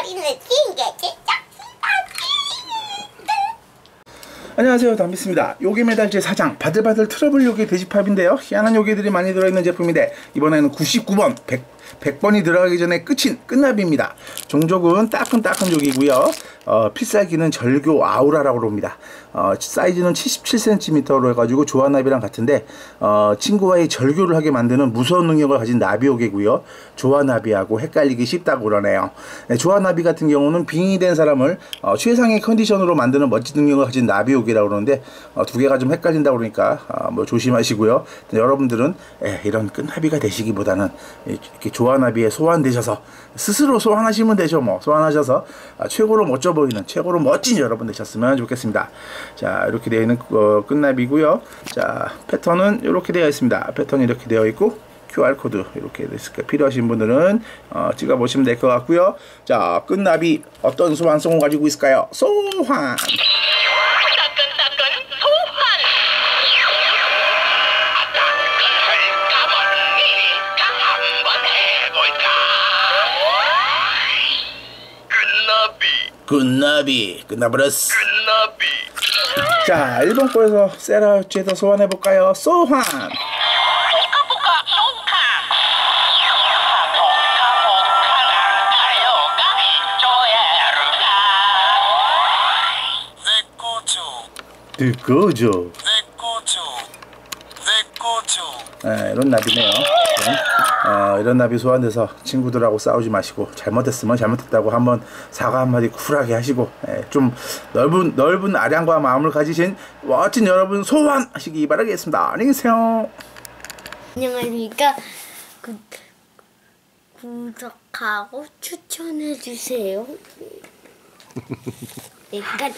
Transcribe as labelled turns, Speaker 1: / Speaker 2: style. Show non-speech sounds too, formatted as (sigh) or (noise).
Speaker 1: 찐게 진짜
Speaker 2: 안녕하세요. 담비스입니다. 요괴 메달제 사장 바들바들 트러블 요괴 돼지팝인데요. 희한한 요괴들이 많이 들어있는 제품인데 이번에는 99번 100, 100번이 들어가기 전에 끝인 끝나비입니다. 종족은 따끈따끈 요기고요. 어, 필살기는 절교 아우라라고 합니다. 어, 사이즈는 77cm로 해가지고 조아나비랑 같은데 어, 친구와의 절교를 하게 만드는 무서운 능력을 가진 나비요괴고요. 조아나비하고 헷갈리기 쉽다고 그러네요. 네, 조아나비 같은 경우는 빙의된 사람을 어, 최상의 컨디션으로 만드는 멋진 능력을 가진 나비요괴라고 그러는데 어, 두 개가 좀 헷갈린다고 그러니까 어, 뭐 조심하시고요. 여러분들은 에, 이런 끝나비가 되시기보다는 이렇게 조아나비에 소환되셔서 스스로 소환하시면 되죠 뭐. 소환하셔서 아, 최고로 멋져 보이는 최고로 멋진 여러분 되셨으면 좋겠습니다. 자 이렇게 되어 있는 어, 끝나비고요. 자 패턴은 이렇게 되어 있습니다. 패턴이 이렇게 되어 있고 QR코드 이렇게 됐을까 필요하신 분들은 어, 찍어 보시면 될 것 같고요. 자 끝나비 어떤 소환성을 가지고 있을까요? 소환!
Speaker 3: 소환
Speaker 2: 끝나비. 끝나버렸어
Speaker 3: 끝나비.
Speaker 2: 자 1번 거에서 세라우치에서 소환해볼까요? 소환! 듣고죠 네, 이런 나비네요. 네. 어, 이런 나비 소환돼서 친구들하고 싸우지 마시고 잘못했으면 잘못했다고 한번 사과 한마디 쿨하게 하시고 예, 좀 넓은 넓은 아량과 마음을 가지신 멋진 여러분 소환하시기 바라겠습니다. 안녕히 계세요.
Speaker 1: 안녕하십니까. 구, 구독하고 추천해 주세요. (laughs) 일단